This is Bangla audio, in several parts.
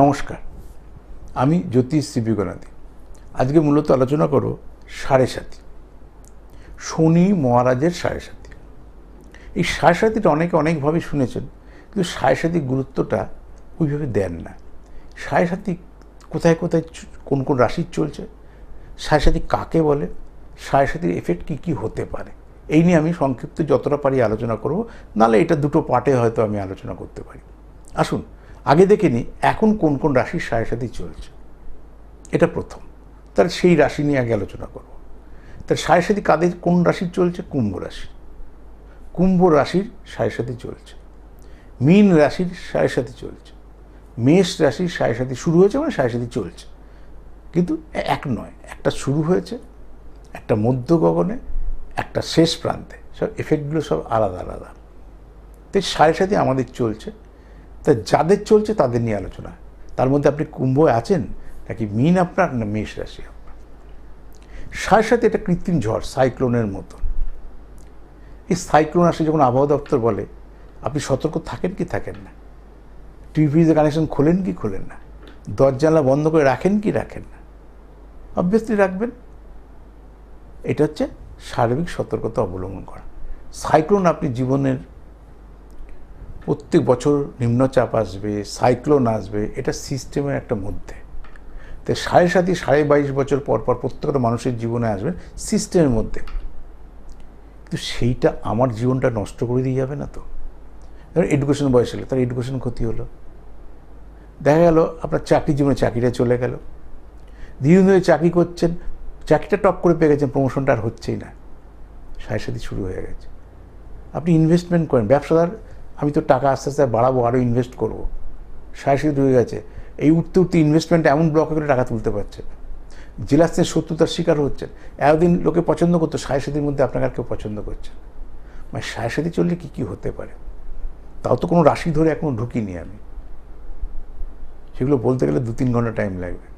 নমস্কার। আমি জ্যোতিষ শিবিগণাদি আজকে মূলত আলোচনা করো সাড়ে সাথী শনি মহারাজের সাড়ে সাথী এই সাড়ে সাথীটা অনেকে অনেকভাবে শুনেছেন, কিন্তু সাড়ে সাথীর গুরুত্বটা ওইভাবে দেন না। সাড়ে সাথী কোথায় কোথায় কোন কোন রাশির চলছে, সাড়ে সাথী কাকে বলে, সাড়ে সাথীর এফেক্ট কী কী হতে পারে, এই নিয়ে আমি সংক্ষিপ্ত যতটা পারি আলোচনা করব নাহলে এটা দুটো পার্টে হয়তো আমি আলোচনা করতে পারি। আসুন আগে দেখে নিই এখন কোন কোন রাশির সাড়ে সাথী চলছে। এটা প্রথম। তার সেই রাশি নিয়ে আগে আলোচনা করব। তার সাড়ে সাথে কাদের কোন রাশির চলছে? কুম্ভ রাশি কুম্ভ রাশির সাড়ে সাথে চলছে। মীন রাশির সাড়ে সাথী চলছে। মেষ রাশির সাড়ে সাথে শুরু হয়েছে মানে সাড়ে সাথী চলছে। কিন্তু এক নয়, একটা শুরু হয়েছে, একটা মধ্য গগনে, একটা শেষ প্রান্তে। সব এফেক্টগুলো সব আলাদা আলাদা। তো এই সাড়ে সাথে আমাদের চলছে তা যাদের চলছে তাদের নিয়ে আলোচনা। তার মধ্যে আপনি কুম্ভ আছেন নাকি মিন আপনার না মেষ রাশি আপনার? সাড়ে সাথে এটা কৃত্রিম ঝড়, সাইক্লোনের মতন এই সাইক্লোন আসে যখন আবহাওয়া দপ্তর বলে, আপনি সতর্ক থাকেন কি থাকেন না? টিভিতে কানেকশন খোলেন কি খোলেন না? দরজালা বন্ধ করে রাখেন কি রাখেন না? অবভিয়াসলি রাখবেন। এটা হচ্ছে সার্বিক সতর্কতা অবলম্বন করা। সাইক্লোন আপনি জীবনের প্রত্যেক বছর নিম্নচাপ আসবে সাইক্লোন আসবে, এটা সিস্টেমের একটা মধ্যে। তো সাড়ে সাতই সাড়ে বাইশ বছর পর পর প্রত্যেকটা মানুষের জীবনে আসবে সিস্টেমের মধ্যে। কিন্তু সেইটা আমার জীবনটা নষ্ট করে দিয়ে যাবে না তো। ধরুন এডুকেশন বয়স হলে তার এডুকেশন ক্ষতি হলো। দেখা গেল আপনার চাকরি জীবনে চাকরিটা চলে গেল। দীর্ঘদিন ধরে চাকরি করছেন, চাকরিটা টপ করে পেয়ে গেছেন প্রমোশনটা আর হচ্ছেই না। সাড়ে সাথে শুরু হয়ে গেছে। আপনি ইনভেস্টমেন্ট করেন, ব্যবসাদার আমি তো টাকা আস্তে আস্তে বাড়াবো আরও ইনভেস্ট করব। সাথে ঢুকে গেছে। এই উঠতে উঠতে ইনভেস্টমেন্ট এমন ব্লক করে টাকা তুলতে পারছে। জেলা জেলাস্তের শত্রুতার শিকার হচ্ছেন এতদিন লোকে পছন্দ করতো, সাড়ে সাতির মধ্যে আপনাকে আর কেউ পছন্দ করছে মানে সাড়ে সাথে চললে কী কী হতে পারে? তাও তো কোনো রাশি ধরে এখনও ঢুকিনি আমি। সেগুলো বলতে গেলে দু তিন ঘণ্টা টাইম লাগবে।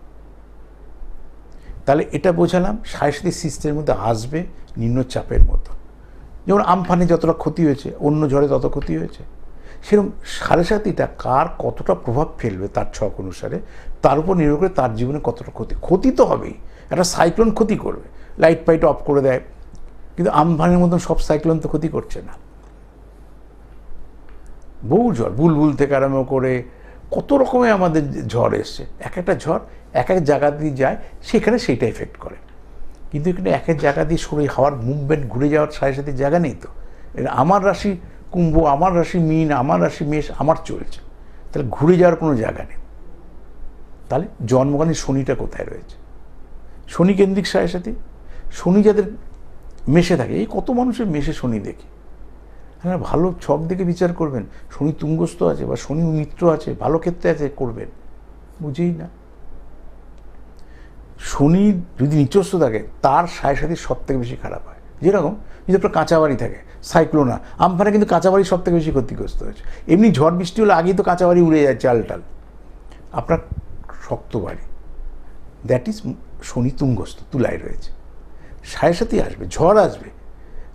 তাহলে এটা বোঝালাম সাংস্কৃতিক সিস্টেমের মধ্যে আসবে নিম্নচাপের মতো। যেমন আমফানে যতটা ক্ষতি হয়েছে, অন্য ঝড়ে তত ক্ষতি হয়েছে। সেরকম সাড়ে সাতিটা কার কতটা প্রভাব ফেলবে তার ছক অনুসারে, তার উপর নির্ভর করে তার জীবনে কতটা ক্ষতি। ক্ষতি তো হবেই। একটা সাইক্লোন ক্ষতি করবে। লাইট ফাইট অফ করে দেয়। কিন্তু আমফানের মতন সব সাইক্লোন তো ক্ষতি করছে না। বহু ঝড়, বুলবুল থেকে আরম্ভ করে কত রকমের আমাদের ঝড় এসছে। এক একটা ঝড় এক এক জায়গা দিয়ে যায়, সেখানে সেইটা এফেক্ট করে। কিন্তু এখানে এক এক জায়গা দিয়ে সরে হাওয়ার মুভমেন্ট ঘুরে যাওয়ার সাথে সাথে জায়গা নেই তো। আমার রাশি কুম্ভ, আমার রাশি মিন, আমার রাশি মেষ, আমার চলছে। তাহলে ঘুরে যাওয়ার কোনো জায়গা নেই। তাহলে জন্মগানের শনিটা কোথায় রয়েছে? শনি কেন্দ্রিক সাথে সাথে শনি যাদের মেশে থাকে, এই কত মানুষের মেশে শনি দেখি? হ্যাঁ ভালো ছক দেখে বিচার করবেন। শনি তুঙ্গস্থ আছে বা শনি মিত্র আছে, ভালো ক্ষেত্রে আছে, করবেন। বুঝেই না। শনি যদি নিচস্ত থাকে, তার সাড়ে সাথে সব থেকে বেশি খারাপ হয়। যেরকম যদি আপনার কাঁচা বাড়ি থাকে, সাইক্লোনা, আমফানে কিন্তু কাঁচা বাড়ি সব থেকে বেশি ক্ষতিগ্রস্ত হয়েছে। এমনি ঝড় বৃষ্টি হলে আগেই তো কাঁচা বাড়ি উড়ে যায় চাল টাল আপনার শক্ত বাড়ি। দ্যাট ইজ শনি তুঙ্গস্থ, তুলায় রয়েছে। সাড়ে সাথেই আসবে, ঝড় আসবে।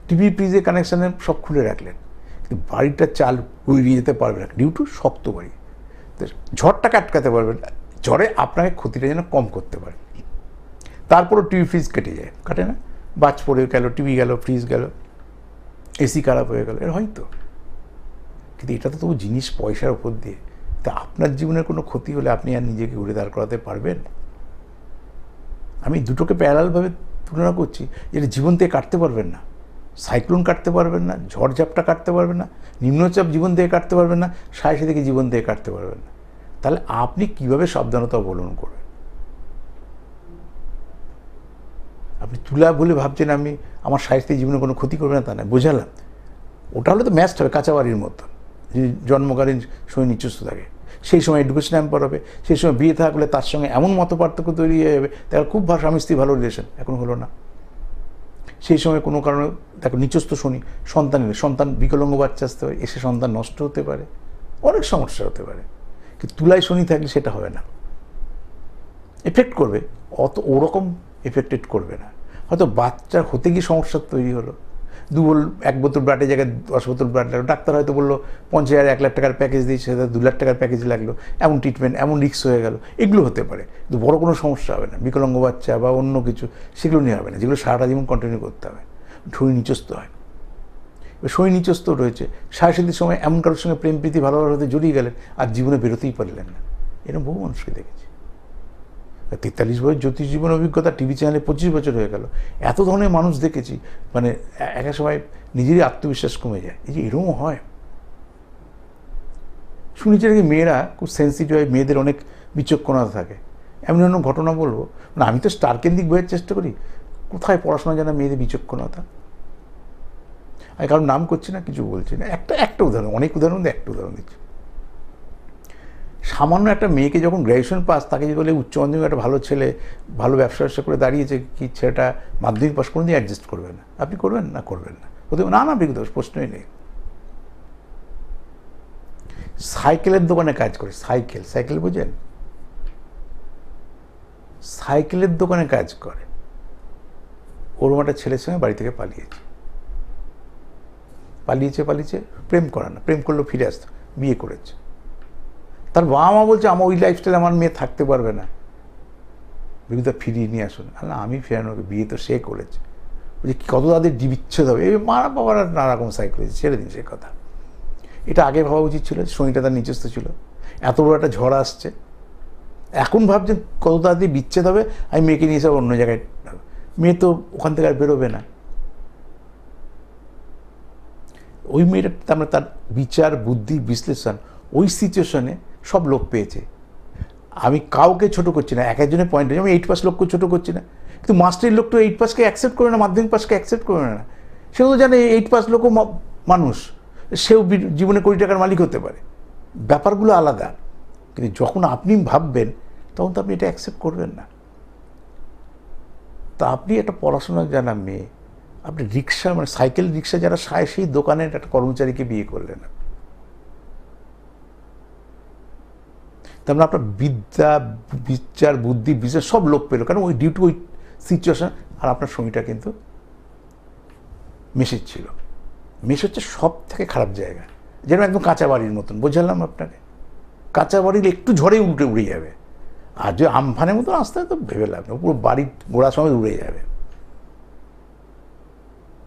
টিভি ফ্রিজে কানেকশানে সব খুলে রাখলেন। কিন্তু বাড়িটা চাল উড়িয়ে যেতে পারবে না ডিউ টু শক্ত বাড়ি। ঝড়টাকে আটকাতে পারবেন, ঝড়ে আপনাকে ক্ষতিটা যেন কম করতে পারে। তারপরও টিভি ফ্রিজ কেটে যায়, কাটে না। বাজ পড়ে গেল, টিভি গেল, ফ্রিজ গেল, এসি খারাপ হয়ে গেল, এর হয়তো কিন্তু এটা তো তবু জিনিস পয়সার উপর দিয়ে। তা আপনার জীবনের কোনো ক্ষতি হলে আপনি আর নিজেকে ঘুরে দাঁড় করাতে পারবেন? আমি দুটোকে প্যারালভাবে তুলনা করছি যেটা জীবন থেকে কাটতে পারবেন না। সাইক্লোন কাটতে পারবেন না ঝড়ঝাপটা কাটতে পারবেন না, নিম্নচাপ জীবন থেকে কাটতে পারবেন না, সাঁড়ে থেকে জীবন থেকে কাটতে পারবেন না। তাহলে আপনি কীভাবে সাবধানতা অবলম্বন করবেন? আপনি তুলা বলে ভাবছেন আমি আমার সাহিত্যিক জীবনে কোনো ক্ষতি করবে না তা না বোঝালাম। ওটা হলে তো ম্যাচড হবে, কাঁচাবাড়ির মতো। জন্মকালীন সময় নিচস্ত থাকে। সেই সময় এডুকেশন হ্যাম্পার হবে, সেই সময় বিয়ে থাকলে তার সঙ্গে এমন মত পার্থক্য তৈরি হয়ে যাবে, তার খুব ভালো স্বামী স্ত্রী, ভালো রিলেশন এখন হলো না। সেই সময় কোনো কারণে দেখো নিচস্থ শনি সন্তান এলে, সন্তান বিকলঙ্গ বাচ্চা আসতে পারে, এসে সন্তান নষ্ট হতে পারে, অনেক সমস্যা হতে পারে। কিন্তু তুলায় শনি থাকলে সেটা হবে না। এফেক্ট করবে, অত ওরকম এফেক্টেড করবে না। হয়তো বাচ্চা হতে গিয়ে সমস্যা তৈরি হলো। দু বোল এক বোতল ব্লাডের জায়গায় দশ বোতল ব্লাড লাগল। ডাক্তার হয়তো বলল, পঞ্চাশ হাজার, এক লাখ টাকার প্যাকেজ দিয়েছে, সেটা দু লাখ টাকার প্যাকেজ লাগল। এমন ট্রিটমেন্ট এমন রিক্স হয়ে গেল। এগুলো হতে পারে। কিন্তু বড় কোনো সমস্যা হবে না। বিকলাঙ্গ বাচ্চা বা অন্য কিছু, সেগুলো নিয়ে হবে না। যেগুলো সারাটা জীবন কন্টিনিউ করতে হবে। শরীর নিচস্ত হয়। শরীর নিচস্ত রয়েছে। সাড়ে সাতির সময় এমন কারোর সঙ্গে প্রেম প্রীতি ভালোবাসাতে জড়িয়ে গেলেন, আর জীবনে বেরোতেই পারলেন না। এরকম বহু মানুষকে দেখেছি। তেতাল্লিশ বছর জ্যোতিষ জীবন অভিজ্ঞতা টিভি চ্যানেলে পঁচিশ বছর হয়ে গেল। এত ধরনের মানুষ দেখেছি মানে এক সময় নিজেরই আত্মবিশ্বাস কমে যায়। এই যে এরকম হয়। শুনেছি নাকি মেয়েরা খুব সেন্সিটিভ হয়, মেয়েদের অনেক বিচক্ষণতা থাকে। এমন এমন ঘটনা বলব। মানে আমি তো স্টার কেন্দ্রিক বইয়ের চেষ্টা করি, কোথায় পড়াশোনা জানা মেয়েদের বিচক্ষণতা? আমি কারোর নাম করছি না, কিছু বলছি না। একটা একটা উদাহরণ, অনেক উদাহরণ, একটা উদাহরণ দিচ্ছি। সামান্য একটা মেয়েকে যখন গ্র্যাজুয়েশন পাস তাকে যদি বলে উচ্চ মাধ্যমিক একটা ভালো ছেলে, ভালো ব্যবসা ব্যবসা করে দাঁড়িয়েছে, কি ছেলেটা মাধ্যমিক পাস কোনো দিন অ্যাডজাস্ট করবে না? আপনি করবেন না করবেন না। ওদের না না বিগত প্রশ্নই নেই। সাইকেলের দোকানে কাজ করে, সাইকেল। সাইকেল বুঝেন? সাইকেলের দোকানে কাজ করে। ওরম একটা ছেলের সঙ্গে বাড়ি থেকে পালিয়েছে। পালিয়েছে পালিয়েছে, প্রেম করে না, প্রেম করলেও ফিরে আসতো বিয়ে করেছে। তার বাবা মা বলছে, আমার ওই লাইফস্টাইল আমার মেয়ে থাকতে পারবে না। বিবিধা ফিরিয়ে নিয়ে আসুন। না আমি ফেরানোকে বিয়ে তো সে করেছে। বলছে কত তাদের বিচ্ছেদ হবে? এই মারা বাবারা নানা রকম সাইকোলজি ছেড়ে দিন সে কথা। এটা আগে ভাবা উচিত ছিল, শনিটা তার নিচস্থ ছিল। এত বড় একটা ঝড় আসছে। এখন ভাবছেন, কত তাড়াতাড়ি বিচ্ছেদ হবে? আমি মেয়েকে নিয়ে এসে অন্য জায়গায় মেয়ে তো ওখান থেকে আর বেরোবে না। ওই মেয়েটা, তার মানে তার বিচার, বুদ্ধি, বিশ্লেষণ, ওই সিচুয়েশনে সব লোক পেয়েছে। আমি কাউকে ছোট করছি না, এক একজনের পয়েন্ট আমি এইট পাস লোককে ছোট করছি না। কিন্তু মাস্টারের লোক তো এইট পাসকে অ্যাকসেপ্ট করে না, মাধ্যমিক পাসকে অ্যাকসেপ্ট করে না। সেও তো জানে এইট পাস লোকও মানুষ। সেও জীবনে কোটি টাকার মালিক হতে পারে। ব্যাপারগুলো আলাদা। কিন্তু যখন আপনি ভাববেন, তখন তো আপনি এটা অ্যাকসেপ্ট করবেন না। তা আপনি একটা পড়াশোনা জানা মেয়ে, আপনি রিক্সা মানে সাইকেল রিক্সা যারা সায়, সেই দোকানের একটা কর্মচারীকে বিয়ে করলেন তার মানে আপনার বিদ্যা বিচার বুদ্ধি বিচার সব লোক পেল। কারণ ওই ডিউটি ওই সিচুয়েশন আর আপনার সময়টা কিন্তু মেসেজ ছিল মেস হচ্ছে সব থেকে খারাপ জায়গা। যেন একদম কাঁচা বাড়ির মতন। বোঝালাম আপনাকে। কাঁচা বাড়ির একটু ঝড়ে উল্টে উড়ে যাবে। আর যে আমফানের মতো আসতে তো ভেবে লাভ নেই, পুরো বাড়ির গোড়া সময় উড়ে যাবে।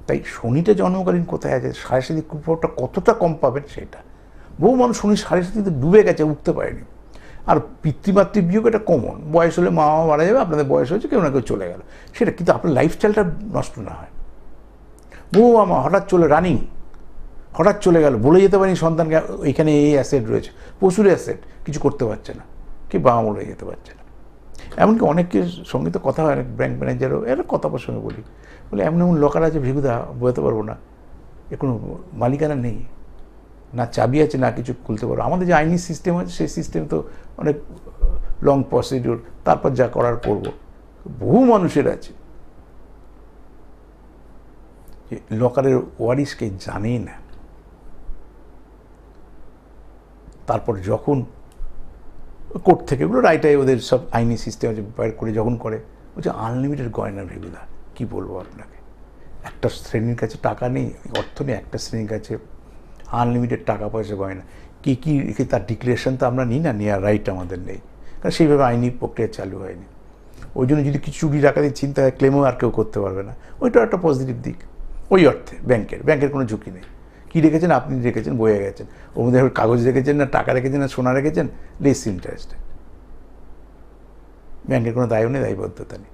তাই শনিটা জন্মকালীন কোথায় আছে? সাড়ে সাথে কুপ্রটা কতটা কম পাবেন সেটা? বহু মানুষ শনি সাড়ে সাথে ডুবে গেছে উঠতে পারেনি। আর পিতৃমাতৃ বিয়োগ এটা কমন বয়স হলে মা বাবা মারা যাবে, আপনাদের বয়স হয়েছে, কেউ না কেউ চলে গেল। সেটা কিন্তু আপনার লাইফস্টাইলটা নষ্ট না হয়। বহু মা হঠাৎ চলে রানিং হঠাৎ চলে গেল বলে যেতে পারি সন্তানকে, এখানে এই অ্যাসেট রয়েছে। প্রচুর অ্যাসেট কিছু করতে পারছে না। কি বাবা বলে যেতে পারছে না। এমনকি অনেকের সঙ্গে তো কথা হয় ব্যাংক ম্যানেজারও এরা কথা প্রসঙ্গে বলি। বলে এমন এমন লকার আছে ভিগুদা বোঝাতে পারব না। এ কোনো মালিকানা নেই। না চাবি আছে, না কিছু খুলতে পারব আমাদের যে আইনি সিস্টেম আছে, সেই সিস্টেম তো অনেক লং প্রসিডিউর তারপর যা করার করব। বহু মানুষের আছে। লকারের ওয়ারিসকে জানেই না। তারপর যখন কোর্ট থেকে, এগুলো রাইটাই ওদের সব আইনি সিস্টেম আছে বাইর করে যখন করে বলছে আনলিমিটেড গয়না রেগুলার কী বলব আপনাকে? একটা শ্রেণির কাছে টাকা নেই, অর্থ নেই, একটা শ্রেণির কাছে আনলিমিটেড টাকা পয়সা গয়না কী কী রেখে তার ডিক্লারেশন তো আমরা নিই না? নেওয়ার রাইট আমাদের নেই। কারণ সেইভাবে আইনি প্রক্রিয়া চালু হয়নি। ওই জন্য যদি কিছু চুরি রাখা দিয়ে চিন্তা হয় ক্লেমও আর কেউ করতে পারবে না। ওইটা একটা পজিটিভ দিক। ওই অর্থে, ব্যাংকের। ব্যাংকের কোনো ঝুঁকি নেই। কী রেখেছেন? আপনি রেখেছেন বয়ে গেছেন ওর মধ্যে কাগজ রেখেছেন না, টাকা রেখেছেন না, সোনা রেখেছেন? লেস ইন্টারেস্টে ব্যাংকের কোনো দায়ও নেই, দায়বদ্ধতা নেই।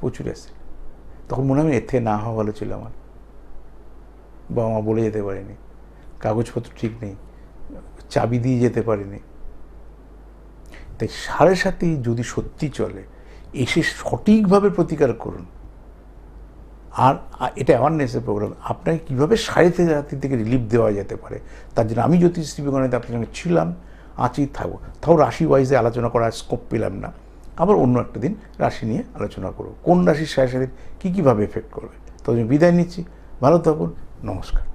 প্রচুর আছে তখন মনে হয় এর থেকে না হওয়া ভালো ছিল আমার। বাবা মা বলে যেতে পারেনি। কাগজপত্র ঠিক নেই। চাবি দিয়ে যেতে পারিনি। তাই সাড়ে সাথে যদি সত্যি চলে, এসে সঠিকভাবে প্রতিকার করুন। আর এটা অ্যাওয়ারনেসের প্রোগ্রাম আপনাকে কীভাবে সাড়ে রাত্রি থেকে রিলিফ দেওয়া যেতে পারে, তার জন্য আমি জ্যোতিষ শিবিগণিতে আপনার সঙ্গে ছিলাম আছি থাকব। তাও রাশি ওয়াইজে আলোচনা করার স্কোপ পেলাম না। আবার অন্য একটা দিন রাশি নিয়ে আলোচনা করব। কোন রাশির সাড়ে সাথে কী কীভাবে এফেক্ট করবে? তো বিদায় নিচ্ছি। ভালো থাকুন। নমস্কার।